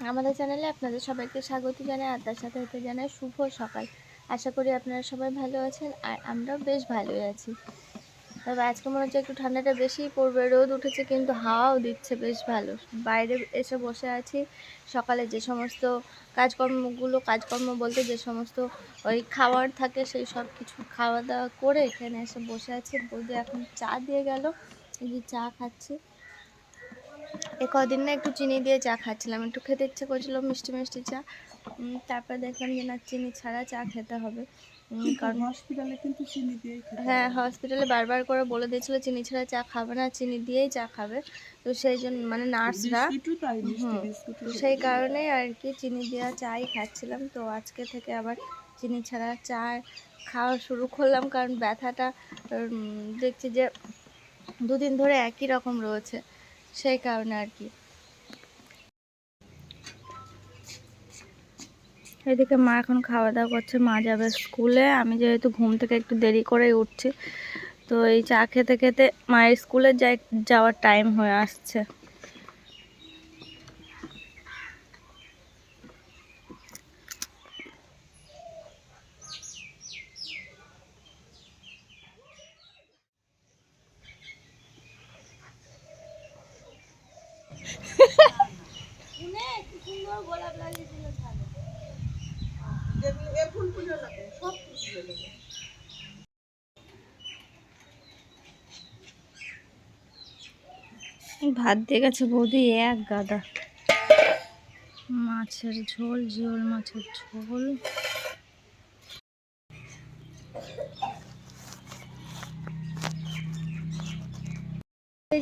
আমাদের চ্যানেলে আপনাদের সবাইকে স্বাগত জানাই, আর তার সাথে সাথে জানাই শুভ সকাল। আশা করি আপনারা সবাই ভালো আছেন, আর আমরাও বেশ ভালোই আছি। তবে আজকে মনে হচ্ছে একটু ঠান্ডাটা বেশিই পড়বে, রোদ উঠেছে কিন্তু হাওয়াও দিচ্ছে বেশ ভালো। বাইরে এসে বসে আছি, সকালে যে সমস্ত কাজকর্মগুলো, কাজকর্ম বলতে যে সমস্ত ওই খাবার থাকে, সেই সব কিছু খাওয়া দাওয়া করে এখানে এসে বসে আছি। বলতে এখন চা দিয়ে গেল, এই যে চা খাচ্ছি। এ কদিন না একটু চিনি দিয়ে চা খাচ্ছিলাম। একটু খেতে ইচ্ছে করছিল মিষ্টি মিষ্টি চা। তারপর দেখলাম যে না চিনি ছাড়া চা খেতে হবে। কারণ হসপিটালে কিন্তু চিনি দিয়ে হ্যাঁ হসপিটালে বারবার করে বলে দিয়েছিল চিনি ছাড়া চা খাবে না চিনি দিয়েই চা খাবে। তো সেই জন্য মানে নার্সরা সেই কারণেই আর কি চিনি দেওয়া চাই খাচ্ছিলাম। তো আজকে থেকে আবার চিনি ছাড়া চা খাওয়া শুরু করলাম। কারণ ব্যথাটা দেখছি যে দুদিন ধরে একই রকম রয়েছে। সেই কারণে আর কি। এদিকে মা এখন খাওয়া দাওয়া করছে, মা যাবে স্কুলে। আমি যেহেতু ঘুম থেকে একটু দেরি করে উঠছি, তো এই চা খেতে খেতে মায়ের স্কুলে যাওয়ার টাইম হয়ে আসছে। ভাত দিয়ে গেছে বৌদি এক গাদা। মাছের ঝোল জিওল মাছের ঝোল।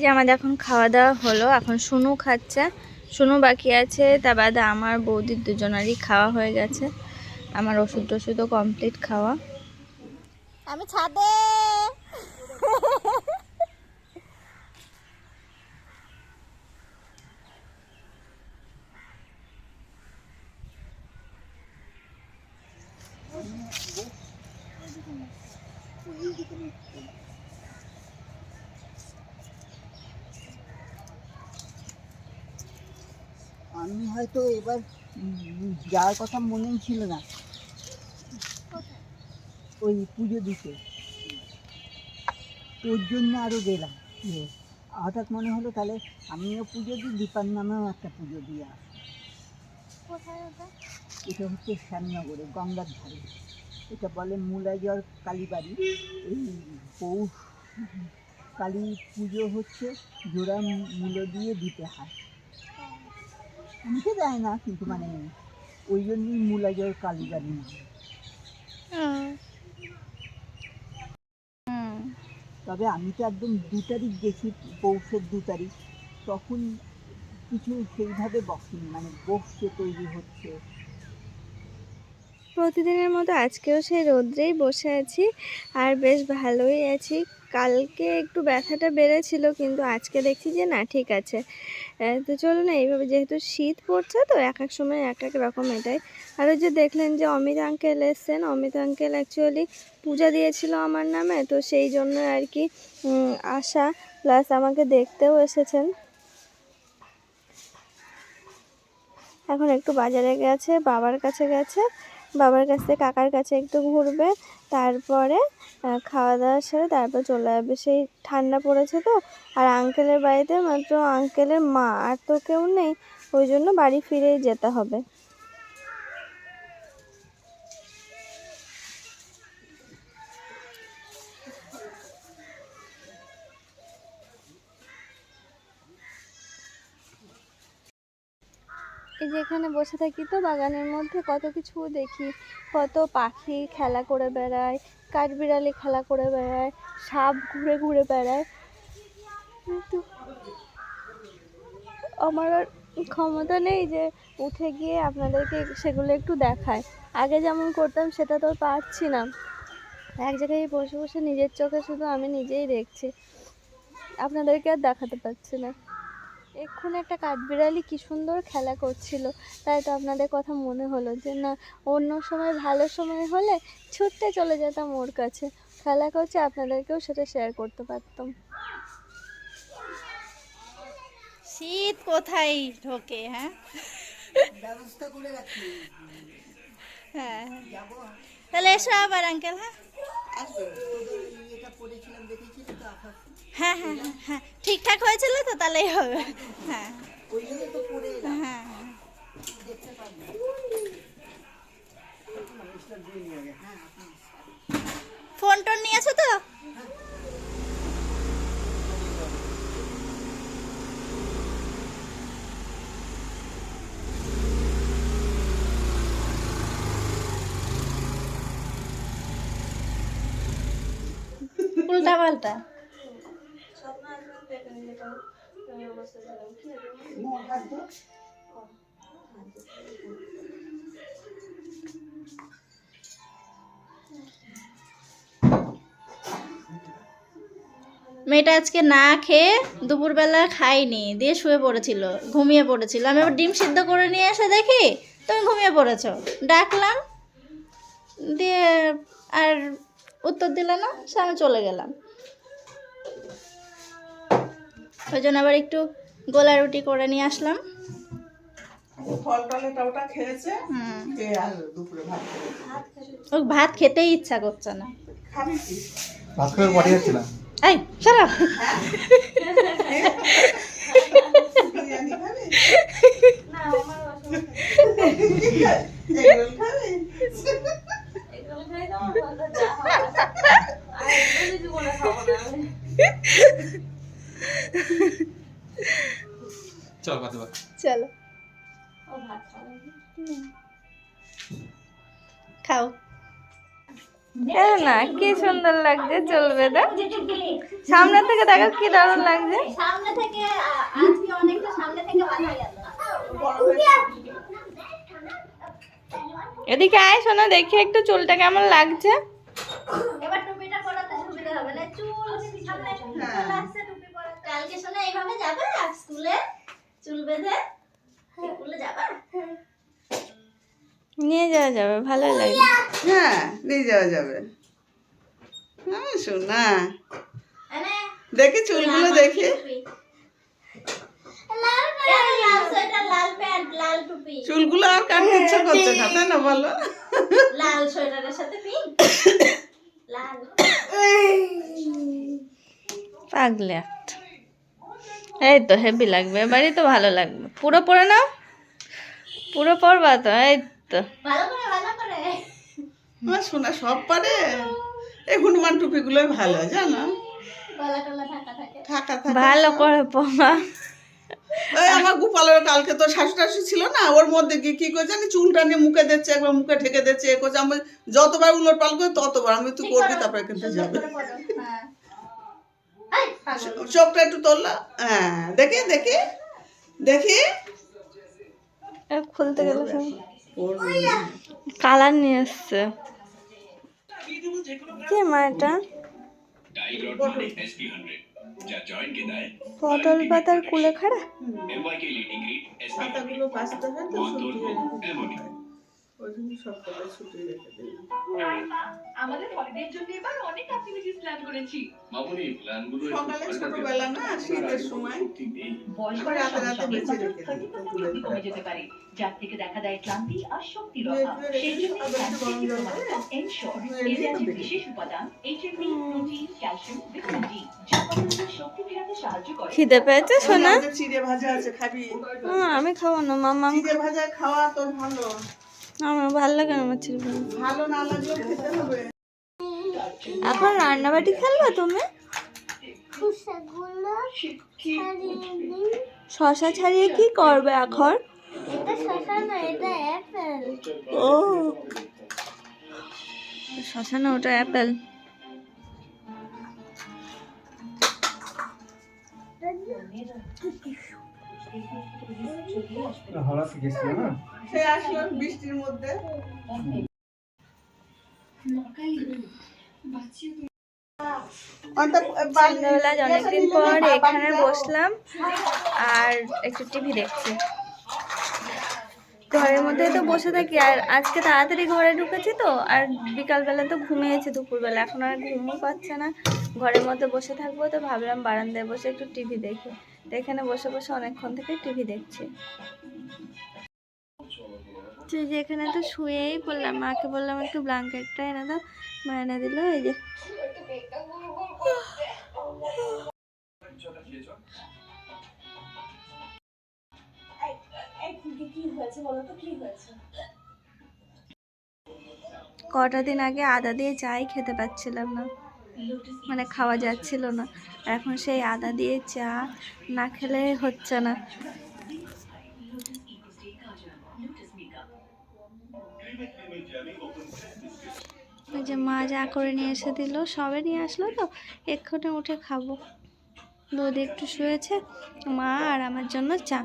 যে আমাদের এখন খাওয়া দাওয়া হলো এখন শুনু খাচ্ছে। শুনু বাকি আছে তা বাদে আমার বৌদির দুজনারই খাওয়া হয়ে গেছে। আমার ওষুধ টষুধও কমপ্লিট খাওয়া। আমি ছাদে! আমি হয়তো এবার যাওয়ার কথা মনেই ছিল না। ওই পুজো দিতে। তোর জন্য আরও গেলাম। হঠাৎ মনে হলো তাহলে আমিও পুজো দিই দীপার নামেও একটা পুজো দিয়ে আসি। এটা হচ্ছে শ্যামনগরে গঙ্গার ধারে। এটা বলে মূলাজর কালীবাড়ি। এই পৌষ কালী পুজো হচ্ছে জোড়া মূ- মূলো দিয়ে দিতে হয়। অনেকে দেয় না কিন্তু মানে ওই জন্যই কালীবাড়ি নাম হুম তবে আমি তো একদম দু তারিখ গেছি, পৌষের দু তারিখ। তখন কিছু সেইভাবে বসেনি মানে বসছে, তৈরি হচ্ছে। প্রতিদিনের মতো আজকেও সেই রোদ্রেই বসে আছি, আর বেশ ভালোই আছি। কালকে একটু ব্যথাটা বেড়েছিল, কিন্তু আজকে দেখছি যে না, ঠিক আছে। তো চলুন এইভাবে যেহেতু শীত পড়ছে, তো এক এক সময় এক এক রকম এটাই। আর ওই যে দেখলেন যে অমিত আঙ্কেল এসছেন, অমিত আঙ্কেল অ্যাকচুয়ালি পূজা দিয়েছিল আমার নামে, তো সেই জন্য আর কি আসা প্লাস আমাকে দেখতেও এসেছেন। এখন একটু বাজারে গেছে, বাবার কাছে গেছে বাবার কাছ কাকার কাছে একটু ঘুরবে, তারপরে খাওয়া দাওয়া সেরে তারপর চলে যাবে সেই ঠান্ডা পড়েছে তো, আর আঙ্কেলের বাড়িতে মাত্র আঙ্কেলের মা, আর তো কেউ নেই, ওই জন্য বাড়ি ফিরেই যেতে হবে। এই যে এখানে বসে থাকি তো বাগানের মধ্যে, কত কিছু দেখি। কত পাখি খেলা করে বেড়ায়, কাঠবিড়ালি খেলা করে বেড়ায়, সাপ ঘুরে ঘুরে বেড়ায়। কিন্তু আমার আর ক্ষমতা নেই যে উঠে গিয়ে আপনাদেরকে সেগুলো একটু দেখায়। আগে যেমন করতাম সেটা তো পারছি না। এক জায়গায় বসে বসে নিজের চোখে শুধু আমি নিজেই দেখছি। আপনাদেরকে আর দেখাতে পারছি না। এক্ষুনি একটা কাঠবিড়ালি কি সুন্দর খেলা করছিল। তাই তো আপনাদের কথা মনে হলো যে না অন্য সময় ভালো সময় হলে ছুটতে চলে যেতাম ওর কাছে। খেলা করছে আপনাদেরকেও সেটা শেয়ার করতে পারতাম। শীত কোথায় ঢোকে হ্যাঁ? ব্যবস্থা করে রাখি। হ্যাঁ তাহলে এসো আবার আঙ্কেল হ্যাঁ? ইয়েটা পড়েছিলাম দেখেছিস তো হ্যাঁ হ্যাঁ হ্যাঁ, হ্যাঁ। ঠিকঠাক হয়েছিল তো তাহলেই হবে। হ্যাঁ। হ্যাঁ হ্যাঁ ফোন টোন নিয়েছো তো? উল্টা পাল্টা মেয়েটা আজকে না খেয়ে দুপুরবেলা খায়নি, দিয়ে শুয়ে পড়েছিল, ঘুমিয়ে পড়েছিল। আমি আবার ডিম সিদ্ধ করে নিয়ে এসে দেখি তুমি ঘুমিয়ে পড়েছো। ডাকলাম, দিয়ে আর উত্তর দিল না, সে আমি চলে গেলাম। ওই জন্য আবার একটু গোলা রুটি করে নিয়ে আসলাম। খেয়ে ভাত ও ভাত খেতেই ইচ্ছা করছে না। ভাত করে পাঠিয়ে যাচ্ছিলাম এই সরো চল পাতে পাত চলো। খাও। না কি সুন্দর লাগছে চলবে না? সামনে থেকে দেখো কি দারুণ লাগছে। সামনে থেকে আজকে অনেকটা সামনে থেকে বাঁধা গেল। এদিকে আয় শোনা দেখি একটু চুলটা কেমন লাগছে। এবার টুপিটা পরাতে সুবিধা হবে না চুল সামনে চলে আসছে। টুপি পরা কালকে শোনা এইভাবে যাবে স্কুলে চুল বেঁধে স্কুলে যাবে? নিয়ে যাওয়া যাবে ভালো লাগে। হ্যাঁ নিয়ে যাওয়া যাবে। হ্যাঁ শোনা দেখি চুলগুলো দেখি। টুপি। লাল লাল সোয়েটার লাল প্যান্ট লাল টুপি? চুলগুলো আর কাটতে ইচ্ছা করছে না তাই না বলো? লাল সোয়েটারের সাথে পিঙ্ক লাল। পাগলে একটা। এই তো হেভি লাগবে এবারই তো ভালো লাগবে। পুরো পরে নাও। পুরো পরবা তো এই তো। ভালো করে ভালো করে। আমার শোনা সব পারে। এই হনুমান টুপিগুলোই ভালো জানো? ভালো করে পরা ওই আমার গোপালের কালকে তো শাশু টাশু ছিল না ওর মধ্যে কি কি করছে আমি চুলটা নিয়ে মুখে দিচ্ছে একবার মুখে ঢেকে দিচ্ছে এ করছে। আমি যতবার উলট পাল করে ততবার। আমি তুই করবি তারপরে কিন্তু যাবে করে পড়ো হ্যাঁ এই, পাগল। চোখটা একটু তোললা হ্যাঁ দেখি দেখি দেখি। খুলতে গেলে কালার নিয়ে এসছে কে মা এটা? পটল পাতার কুলে খাড়া? ওই জন্য সব কটা শুকিয়ে রেখে দিলাম। আমাদের হলিডের জন্য এবার অনেক অ্যাক্টিভিটিস প্ল্যান করেছি। মামুনি প্ল্যানগুলো একটু সকালে ছোটবেলা না শীতের সময়। রাতে রাতে বেঁচে রেখে দিই কমে যেতে পারে যার থেকে দেখা দেয় ক্লান্তি আর শক্তির অভাব সেই জন্য এনশোর এতে আছে বিশেষ উপাদান প্রোটিন ক্যালসিয়াম ভিটামিন ডি যা পরিবারের শক্তি ফেরাতে সাহায্য করে। খিদে পেয়েছে সোনা? আমাদের চিড়ে ভাজা আছে খাবি। হ্যাঁ, আমি খাব না মামা চিড়ে ভাজা খাওয়া তোর ভালো। আমার ভালো লাগে না আমার ছিল ভালো না। লাগলেও খেতে হবে। এখন রান্নাবাটি খেলবে তুমি? শশা ছাড়িয়ে কি করবে এখন? এটা শসা না এটা অ্যাপেল। ও। শশা না ওটা অ্যাপেল। হাওড়া থেকে এসেছিল না? সে আসলো বৃষ্টির মধ্যে। সন্ধ্যাবেলা অনেকদিন পর এখানে বসলাম আর একটু টিভি দেখছি। ঘরের মধ্যে তো বসে থাকি আর আজকে তাড়াতাড়ি ঘরে ঢুকেছি তো আর বিকালবেলা তো ঘুমিয়েছি দুপুরবেলা এখন আর ঘুমও পাচ্ছে না। ঘরের মধ্যে বসে থাকব তো ভাবলাম বারান্দায় বসে একটু টিভি দেখি। এখানে বসে বসে অনেকক্ষণ থেকে টিভি দেখছি। যে যে এখানে তো শুয়েই পড়লাম। মাকে বললাম, একটু ব্ল্যাঙ্কেটটা এনে দাও। মা এনে দিল, এই যে। কটা দিন আগে আদা দিয়ে চাই, খেতে পাচ্ছিলাম না। মানে খাওয়া যাচ্ছিল না। এখন সেই আদা দিয়ে চা না খেলে হচ্ছে না। ওই যে মা যা করে নিয়ে এসে দিল, সবে নিয়ে আসলো তো, এক্ষুনি উঠে খাব। দুধ একটু শুয়েছে, মা আর আমার জন্য চা।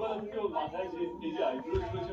কুকুরকে উদ্ধার করতে রাধার মাঝে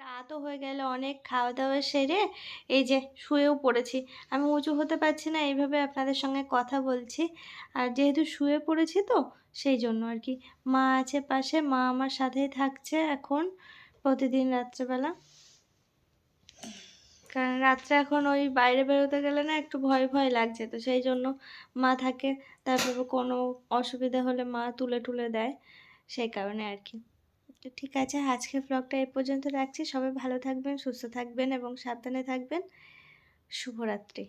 রাতও হয়ে গেল, অনেক খাওয়া দাওয়া সেরে এই যে শুয়েও পড়েছি। আমি উঁচু হতে পারছি না, এইভাবে আপনাদের সঙ্গে কথা বলছি। আর যেহেতু শুয়ে পড়েছি তো, সেই জন্য আর কি। মা আছে পাশে, মা আমার সাথেই থাকছে এখন প্রতিদিন রাত্রেবেলা। কারণ রাত্রে এখন ওই বাইরে বেরোতে গেলে না একটু ভয় ভয় লাগছে, তো সেই জন্য মা থাকে। তারপর কোনো অসুবিধা হলে মা তুলে টুলে দেয়, সেই কারণে আর কি। তো ঠিক আছে আজকে ব্লগটা এ পর্যন্ত রাখছি। সবাই ভালো থাকবেন, সুস্থ থাকবেন এবং সাবধানে থাকবেন। শুভরাত্রি।